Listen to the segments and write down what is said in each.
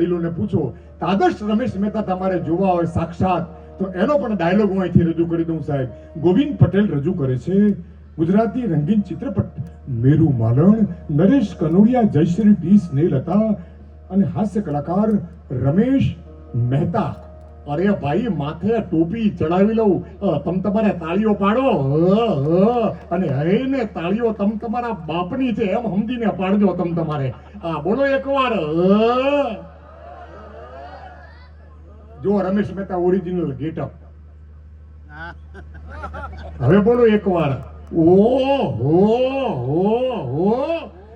વડીલોને પૂછો તો આદર્શ રમેશ મહેતા તમારે જોવા હોય સાક્ષાત? તો એનો પણ ડાયલોગ હું અહીંથી રજૂ કરી દઉં સાહેબ. ગોવિંદ પટેલ રજૂ કરે છે, ગુજરાતી રંગીન ચિત્રપટ મેરુ માલણ, નરેશ કનોડિયા, જયશ્રી ટી. સ્નેહલતા અને હાસ્ય કલાકાર રમેશ મહેતા. અરે ભાઈ, માથે ટોપી ચડાવી લઉં. તમ તમારે તાળીઓ પાડો. અને હે. ને તાળીઓ તમ તમારા બાપની છે, એમ સમજીને પાડજો તમ તમારે. આ બોલો એકવાર. જો રમેશ મહેતા ઓરિજિનલ ગેટઅપ હવે બોલો એકવાર. ઓ હો હો હો.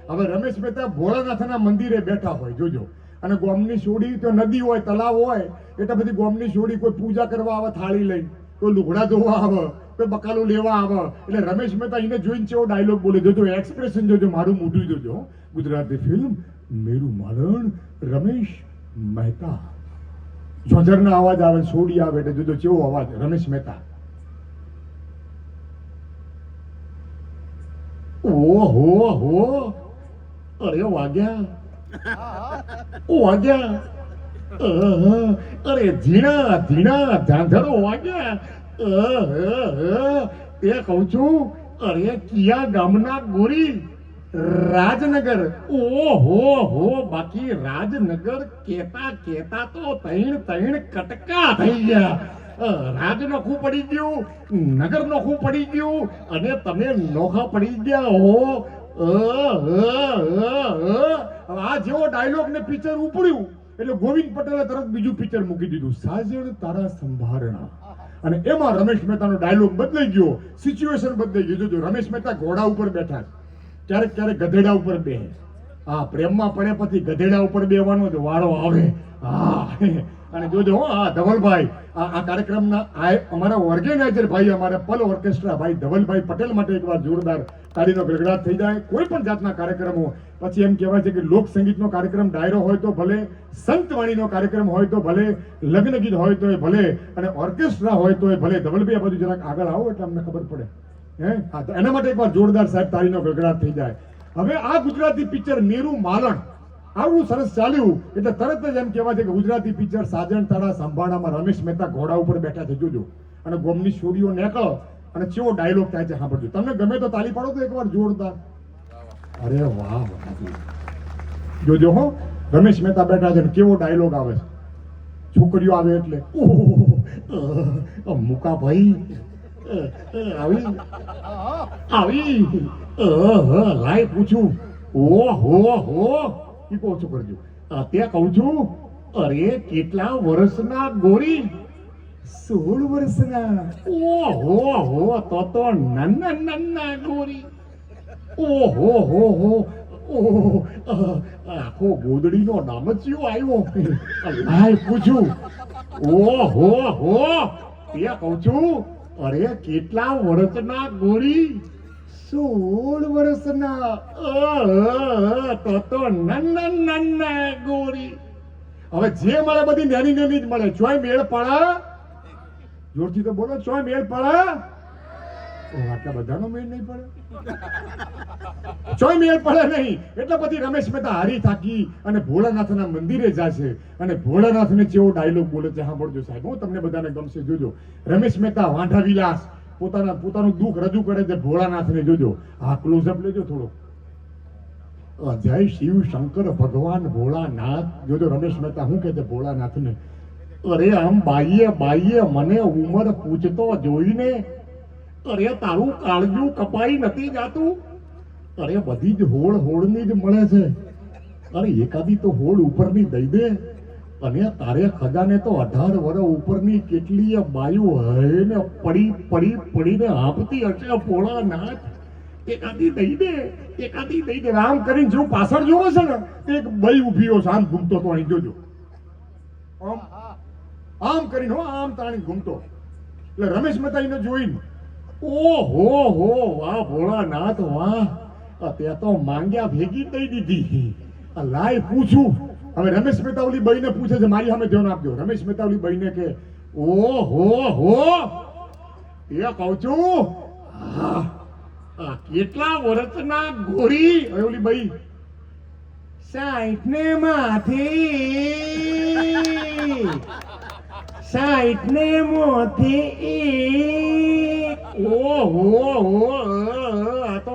હવે રમેશ મહેતા ભોળાનાથના મંદિરે બેઠા હોય જોજો. અને ગોમની સોડી તો નદી હોય તલાવ હોય એટલે બધી ગોમની સોડી કોઈ પૂજા કરવા આવે થાળી લઈ કોઈ લુગડા ધોવા આવે કોઈ બકાલું લેવા આવે. એટલે રમેશ મહેતા એને જોઈને કેવો ડાયલોગ બોલે જોજો એક્સપ્રેશન જોજો મારું મોઢું જોજો ગુજરાતી ફિલ્મ મેરું મારણ રમેશ મહેતા. ઝોઝરના અવાજ આવે સોડી આવે એટલે જુદો કેવો અવાજ? રમેશ મહેતા. ઓહો હો. અરે વાગ્યા. વાગ્યા. અહ, અરે ઝીણા ઝીણા ધાંધરો વાગ્યા. અહ, તે કહું છું અરે કિયા ગામના ગોરી. રાજનગર. ઓહો, હો, બાકી રાજનગર કેતા કેતા તો તૈણ તૈણ કટકા થઈ ગયા. રાજ નોખું પડી ગયું નગર નોખું પડી ગયું, અને તમે નોખા પડી ગયા હો. આ જેવો ડાયલોગ ને પિક્ચર ઉપડ્યું, એટલે ગોવિંદ પટેલે તરત બીજું પિક્ચર મૂકી દીધું. સાજણ તારા સંભારણા. અને એમાં રમેશ મહેતાનો ડાયલોગ બદલાઈ ગયો. સિચ્યુએશન બદલાઈ ગયું. જો, રમેશ મહેતા ઘોડા ઉપર બેઠા છે. ક્યારેક ક્યારેક ગધેડા ઉપર બે હા પ્રેમમાં પડે પછી ગધેડા ઉપર બેવાનો જ વારો આવે. હા. અને જોજો આ ધવલભાઈ, આ કાર્યક્રમના આ અમારા ઓર્ગેનાઇઝર ભાઈ, અમારા પલ ઓર્કેસ્ટ્રા ભાઈ, ધવલભાઈ પટેલ માટે એકવાર જોરદાર તાળીનો ગડગડાટ થઈ જાય. કોઈ પણ જાતના કાર્યક્રમો પછી એમ કહેવાય છે કે લોક સંગીતનો કાર્યક્રમ ડાયરો હોય તો ભલે, સંતવાણીનો કાર્યક્રમ હોય તો ભલે લગ્ન ગીત હોય તો ભલે, અને ઓર્કેસ્ટ્રા હોય તો ભલે. ધવલભાઈ બધું જરાક આગળ આવો એટલે અમને ખબર પડે. હે? હા એના માટે એકવાર જોરદાર સાહેબ તારીનો ગડગડાટ થઈ જાય. હવે આ ગુજરાતી પિક્ચર નીરુ માલણ. આવું સરસ ચાલ્યું એટલે તરત જ એમ કહેવાય છે કે ગુજરાતી પિક્ચર સાજણ તારા સંભાળામાં રમેશ મહેતા ઘોડા ઉપર બેઠા છે, જોજો. અને ગોમની છોડીઓ નેકળો અને ચેવો ડાયલોગ થાય છે, સાંભળજો. તમને ગમે તો તાલી પાડો તો એકવાર જોરદાર. અરે વાહ જોજો હો, રમેશ મહેતા બેઠા છે કેવો ડાયલોગ આવે છે. છોકરીઓ આવે એટલે, ઓહો મુકા ભાઈ અ, અ, આવી આવી અહ, પૂછું ઓ હો હો કહું છું કરજો અત્યારે કહું છું અરે કેટલા વર્ષના ગોરી સોળ વર્ષના ઓહો હો તો તો નન્ના નન્ના ગોરી ઓહો હો હો ઓહ, આખો ગોદડીનો નામચિયો આવ્યો લાય પૂછું ઓ હો હો તે કહું છું અરે, કેટલા વર્ષના ગોરી? સોળ વર્ષના તો તો નન્ન નન્ન ગોરી. હવે જે મળે બધી નાની નાની જ મળે. ચોય મેળ પડે? જોરથી તો બોલો, ચોય મેળ પડે? આટલા બધાનો મેળ નહીં પડે? ચોય મેળ પડે નહીં. એટલે પછી રમેશ મહેતા હારી થાકી અને ભોળાનાથના મંદિરે જશે અને ભોળાનાથને જેવો ડાયલોગ બોલે છે, સાંભળજો સાહેબ. હું તમને બધાને ગમશે, જોજો. રમેશ મહેતા, વાંઢા વિલાસ, પોતાના પોતાનું દુઃખ રજૂ કરે છે, ભોળાનાથને જોજો. આ ક્લોઝઅપ લેજો થોડો. અજય જય શિવ શંકર ભગવાન ભોળાનાથ. જોજો રમેશ મહેતા શું કહે છે ભોળાનાથને? અરે આમ બાઈએ બાઈએ મને ઉંમર પૂછતો જોઈને અરે તારું કાળજું કપાઈ નથી જાતું. અરે બધી જ હોળ હોળની જ મળે છે. અરે એકાદી તો હોળ ઉપરની દઈ દે. અને તારે ખજાને તો અઢાર વર ઉપરની કેટલીય બાયુ હે ને પડી પડી, પડીને આપતી હશે ભોળાનાથ. એકાદી દઈ દે, એકાદી દઈ દે. આમ કરીને જો પાછળ જોવો છે ને, એક બઈ હશે આમ ઘૂમતો તો અહીં જોજો. આમ આમ કરીને હો, આમ તાણી ઘૂમતો. એટલે રમેશ મતાઈને જોઈને ઓહો, હો, વાહ, ભોળાનાથ, વાહ. તે તો માંગ્યા ભેગી દઈ દીધી. લાય પૂછું. હવે રમેશ મેતાવલી બઈને પૂછે છે, મારી સામે ધ્યાન આપજો. રમેશ મહેતા બઈને કે, ઓહો, હો. એ કહું છું આ કેટલા વર્ષના ગોરી? ઓલી બઈ ને માથે. સાઈઠ ને એક તો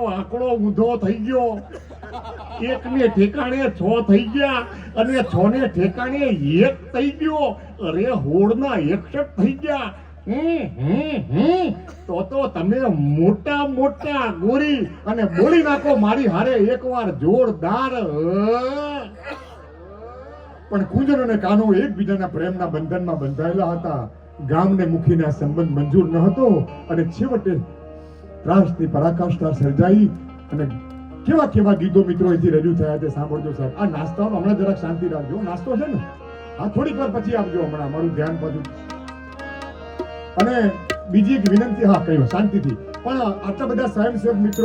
એક એક તો તમે મોટા મોટા ગોરી અને બોલી નાખો મારી હારે એકવાર જોરદાર પણ કુંજર અને કાનો એકબીજાના પ્રેમના બંધનમાં બંધાયેલા હતા. ગામને મુખીને આ સંબંધ મંજૂર ન હતો અને છેવટે ત્રાસની પરાકાષ્ઠા સર્જાઈ અને કેવા કેવા ગીતો મિત્રો અહીંથી રજૂ થયા તે સાંભળજો સાહેબ. આ નાસ્તાનો હમણાં જરાક શાંતિ રાખજો. નાસ્તો છે ને? હા, થોડીક વાર પછી આપજો હમણાં. અમારું ધ્યાન પાછું અને બીજી એક વિનંતી, હા, કહ્યું, શાંતિથી. પણ આટલા બધા સ્વયંસેવક મિત્રો